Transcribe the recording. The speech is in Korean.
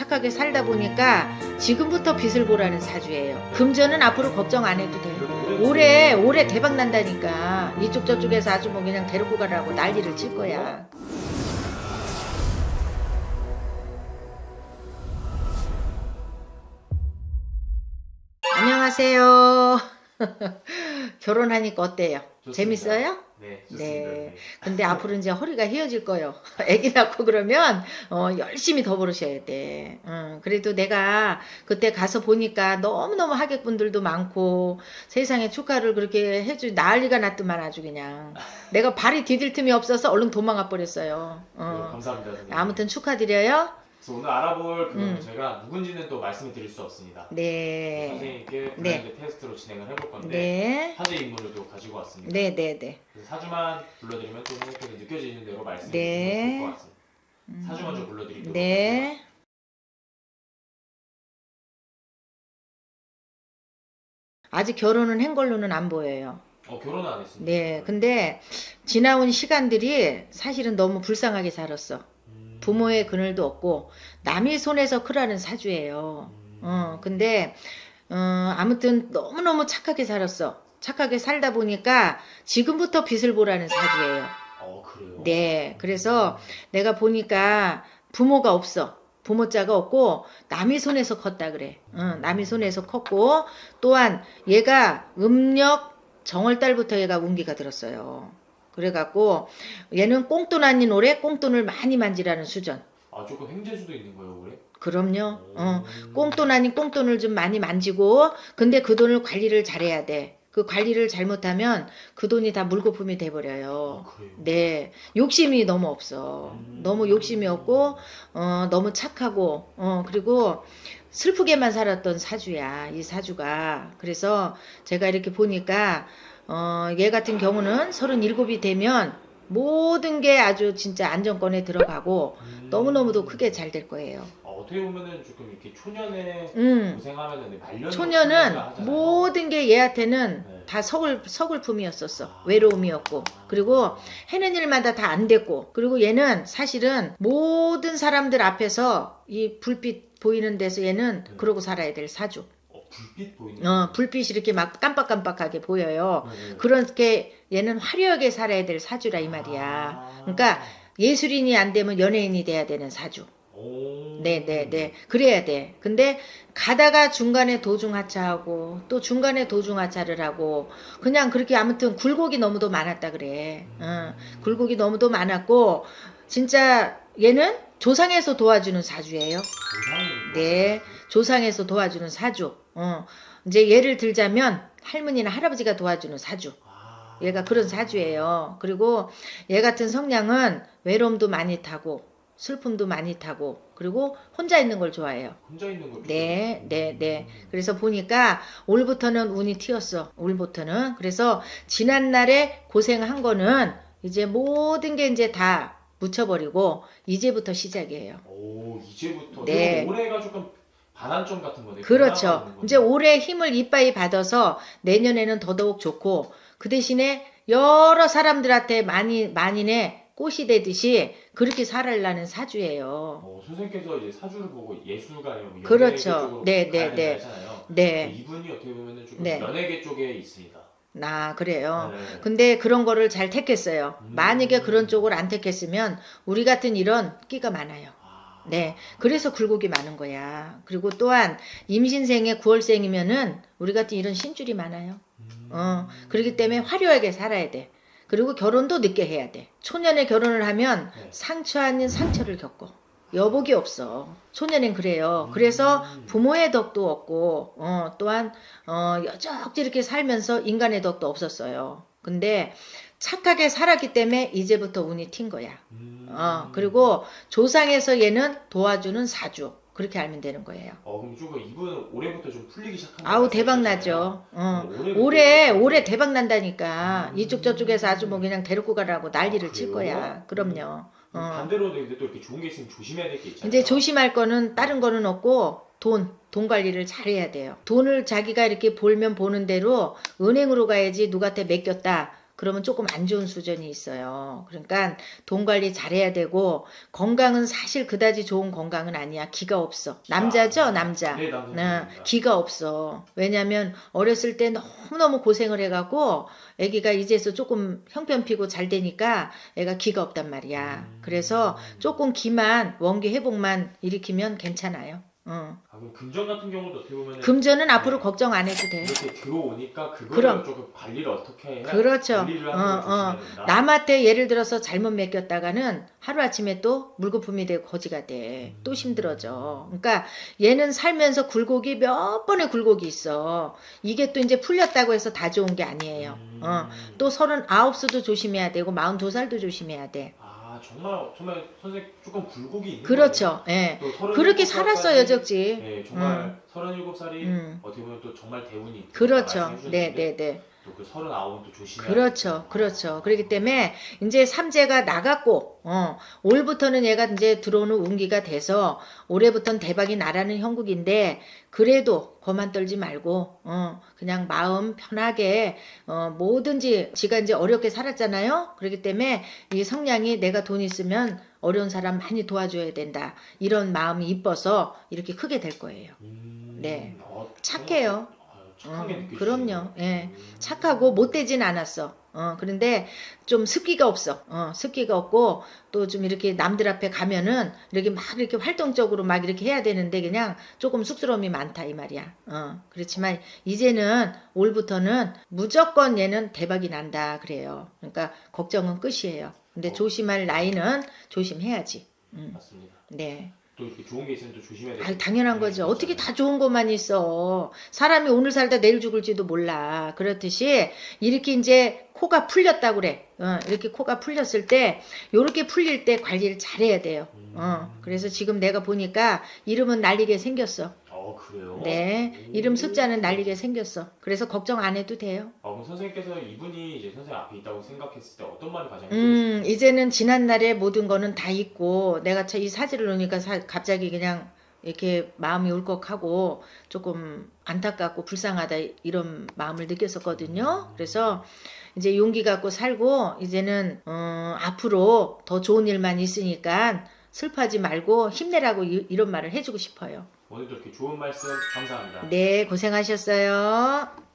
착하게 살다 보니까 지금부터 빚을 보라는 사주예요. 금전은 앞으로 걱정 안 해도 돼. 올해 올해 대박 난다니까 이쪽 저쪽에서 아주 뭐 그냥 데리고 가라고 난리를 칠 거야. 안녕하세요. 결혼하니까 어때요? 좋습니다. 재밌어요? 네, 좋습니다. 네. 네. 근데 앞으로 이제 허리가 휘어질 거예요. 아기 낳고 그러면 어, 열심히 더 벌으셔야 돼. 어, 그래도 내가 그때 가서 보니까 너무너무 하객분들도 많고 세상에 축하를 그렇게 해주 난리가 났더만 아주 그냥 내가 발이 디딜 틈이 없어서 얼른 도망가 버렸어요. 네, 어. 감사합니다. 선생님. 아무튼 축하드려요. 그래서 오늘 알아볼 그거는 음. 제가 누군지는 또 말씀을 드릴 수 없습니다. 네. 선생님께 네. 블라인드 테스트로 진행을 해볼 건데 네. 사제 인물을 또 가지고 왔습니다. 네, 네, 네. 그래서 사주만 불러드리면 또 선생님께서 느껴지는 대로 말씀해 네. 좋을 것 같습니다. 음. 사주 먼저 불러드리도록 하겠습니다. 네. 아직 결혼은 한 걸로는 안 보여요. 어 결혼은 안 했습니다. 네, 근데 지나온 시간들이 사실은 너무 불쌍하게 살았어. 음. 부모의 그늘도 없고 남의 손에서 크라는 사주예요. 음. 어, 근데 어, 아무튼 너무너무 착하게 살았어. 착하게 살다 보니까 지금부터 빚을 보라는 사주예요. 어 그래요. 네, 그래서 내가 보니까 부모가 없어. 부모자가 없고 남의 손에서 컸다 그래. 응, 남의 손에서 컸고 또한 얘가 음력 정월달부터 얘가 운기가 들었어요. 그래갖고 얘는 꽁돈 아닌 올해 꽁돈을 많이 만지라는 수전. 아 조금 횡재수도 있는 거예요 올해? 그럼요. 어, 음. 꽁돈 아닌 꽁돈을 좀 많이 만지고 근데 그 돈을 관리를 잘해야 돼. 그 관리를 잘못하면 그 돈이 다 물거품이 돼버려요. 아. 네, 욕심이 너무 없어. 음. 너무 욕심이 없고, 어, 너무 착하고, 어, 그리고 슬프게만 살았던 사주야, 이 사주가. 그래서 제가 이렇게 보니까, 어, 얘 같은 경우는 37이 되면 모든 게 아주 진짜 안정권에 들어가고, 음. 너무너무도 크게 잘 될 거예요. 어, 어떻게 보면은 조금 이렇게 초년에 음. 고생하면은 말년 초년은 모든 게 얘한테는 네. 다 서글, 서글픔이었었어. 아. 외로움이었고. 그리고 해는 일마다 다 안 됐고. 그리고 얘는 사실은 모든 사람들 앞에서 이 불빛 보이는 데서 얘는 네. 그러고 살아야 될 사주. 어, 불빛 보이는 어, 불빛이 이렇게 막 깜빡깜빡하게 보여요. 네, 네. 그렇게 얘는 화려하게 살아야 될 사주라 이 말이야. 아. 그러니까 예술인이 안 되면 연예인이 돼야 되는 사주. 오. 네, 네, 네. 그래야 돼. 근데 가다가 중간에 도중 하차하고 또 중간에 도중 하차를 하고 그냥 그렇게 아무튼 굴곡이 너무도 많았다 그래. 어, 굴곡이 너무도 많았고 진짜 얘는 조상에서 도와주는 사주예요. 조상이 네, 조상에서 도와주는 사주. 어, 이제 예를 들자면 할머니나 할아버지가 도와주는 사주. 아. 얘가 그런 사주예요. 그리고 얘 같은 성향은 외로움도 많이 타고 슬픔도 많이 타고 그리고 혼자 있는 걸 좋아해요. 혼자 있는 걸 네? 네, 네. 음. 그래서 보니까 올부터는 운이 튀었어. 올부터는. 그래서 지난 날에 고생한 거는 이제 모든 게 이제 다 묻혀버리고 이제부터 시작이에요. 오 이제부터 네. 네. 올해가 조금 반환점 같은 거네. 그렇죠. 이제. 올해 힘을 이빠이 받아서 내년에는 더더욱 좋고 그 대신에 여러 사람들한테 많이 많이네 꽃이 되듯이 그렇게 살아라는 사주예요. 어, 선생님께서 이제 사주를 보고 연예계 그렇죠. 네, 네, 된다 네. 했잖아요. 네, 이분이 어떻게 보면은 조금 네. 연예계 쪽에 있습니다. 나 그래요. 네. 근데 그런 거를 잘 택했어요. 음. 만약에 그런 쪽을 안 택했으면 우리 같은 이런 끼가 많아요. 아. 네. 그래서 굴곡이 많은 거야. 그리고 또한 임신생에 9월생이면은 우리 같은 이런 신줄이 많아요. 음. 어, 그렇기 때문에 화려하게 살아야 돼. 그리고 결혼도 늦게 해야 돼. 초년에 결혼을 하면 네. 상처 아닌 상처를 겪어. 여복이 없어. 초년엔 그래요. 음. 그래서 부모의 덕도 없고, 어, 또한, 어, 여적지 이렇게 살면서 인간의 덕도 없었어요. 근데 착하게 살았기 때문에 이제부터 운이 튄 거야. 음. 어, 그리고 조상에서 얘는 도와주는 사주. 그렇게 알면 되는 거예요. 어 그럼 조금 이분은 올해부터 좀 풀리기 시작한 아우, 것 대박. 나죠. 어. 올해 올해 올해 대박 난다니까 음. 이쪽 저쪽에서 아주 뭐 그냥 데리고 가라고 난리를 아, 칠? 거야. 그럼요. 어. 반대로 근데 또 이렇게 좋은 게 있으면 조심해야 될 게 있잖아요. 이제 조심할 거는 다른 거는 없고 돈, 돈 관리를 잘해야 돼요. 돈을 자기가 이렇게 벌면 보는 대로 은행으로 가야지 누구한테 맡겼다. 그러면 조금 안 좋은 수준이 있어요. 그러니까 돈 관리 잘해야 되고 건강은 사실 그다지 좋은 건강은 아니야. 기가 없어. 남자죠, 남자. 네, 남자. 네, 기가 없어. 왜냐면 어렸을 때 너무너무 고생을 해갖고 애기가 이제서 조금 형편 피고 잘 되니까 애가 기가 없단 말이야. 음. 그래서 조금 기만 원기 회복만 일으키면 괜찮아요. 어. 아, 그럼 금전 같은 경우도 어떻게 보면 금전은 앞으로 네. 걱정 안 해도 돼. 이렇게 들어오니까 그거를 그럼. 조금 관리를 어떻게 해야 그렇죠. 관리를 어, 하는 걸 어. 조심해야 된다. 남한테 예를 들어서 잘못 맡겼다가는 하루아침에 또 물거품이 되고 거지가 돼. 또 힘들어져. 그러니까 얘는 살면서 굴곡이 몇 번의 굴곡이 있어. 이게 또 이제 풀렸다고 해서 다 좋은 게 아니에요. 음. 어. 또 서른 아홉 수도 조심해야 되고 마흔 두 살도 조심해야 돼. 아 정말 정말 선생님 조금 굴곡이 있는 그렇죠. 예. 거예요. 또 서른일곱 그렇게 살았어요, 적지. 네, 정말 서른일곱 살이 음. 어떻게 보면 또 정말 대운이 그렇죠. 네, 네, 네. 또그 서른아홉은 또 조심해야 그렇죠. 그렇죠. 그렇기 때문에 이제 삼재가 나갔고, 어, 올부터는 얘가 이제 들어오는 운기가 돼서 올해부터는 대박이 나라는 형국인데, 그래도 거만 떨지 말고, 어, 그냥 마음 편하게, 어, 뭐든지, 지가 이제 어렵게 살았잖아요? 그렇기 때문에 이 성량이 내가 돈 있으면 어려운 사람 많이 도와줘야 된다. 이런 마음이 이뻐서 이렇게 크게 될 거예요. 음. 네. 어, 착해요. 아, 착하게 어. 그럼요. 예. 음. 착하고 못되진 않았어. 어, 그런데 좀 습기가 없어. 어, 습기가 없고 또 좀 이렇게 남들 앞에 가면은 이렇게 막 이렇게 활동적으로 막 이렇게 해야 되는데 그냥 조금 쑥스러움이 많다 이 말이야. 어, 그렇지만 이제는 올부터는 무조건 얘는 대박이 난다 그래요. 그러니까 걱정은 끝이에요. 근데 어. 조심할 나이는 조심해야지. 음, 맞습니다. 네. 또 이렇게 좋은 게 있으면 또 조심해야. 아, 당연한 거죠. 네, 어떻게 다 좋은 것만 있어. 사람이 오늘 살다 내일 죽을지도 몰라. 그렇듯이 이렇게 이제 코가 풀렸다 그래. 어, 이렇게 코가 풀렸을 때 요렇게 풀릴 때 관리를 잘해야 돼요. 어, 그래서 지금 내가 보니까 이름은 날리게 생겼어. 어 그래요? 네. 오. 이름 숫자는 날리게 생겼어. 그래서 걱정 안 해도 돼요. 아, 그럼 선생님께서 이분이 이제 선생님 앞에 있다고 생각했을 때 어떤 말이 가장 음, 이제는 지난날의 모든 거는 다 있고 내가 차- 이 사진을 놓으니까 사- 갑자기 그냥 이렇게 마음이 울컥하고 조금 안타깝고 불쌍하다 이런 마음을 느꼈었거든요. 그래서 이제 용기 갖고 살고 이제는 어, 앞으로 더 좋은 일만 있으니까 슬퍼하지 말고 힘내라고 이, 이런 말을 해주고 싶어요. 오늘도 이렇게 좋은 말씀 감사합니다. 네, 고생하셨어요.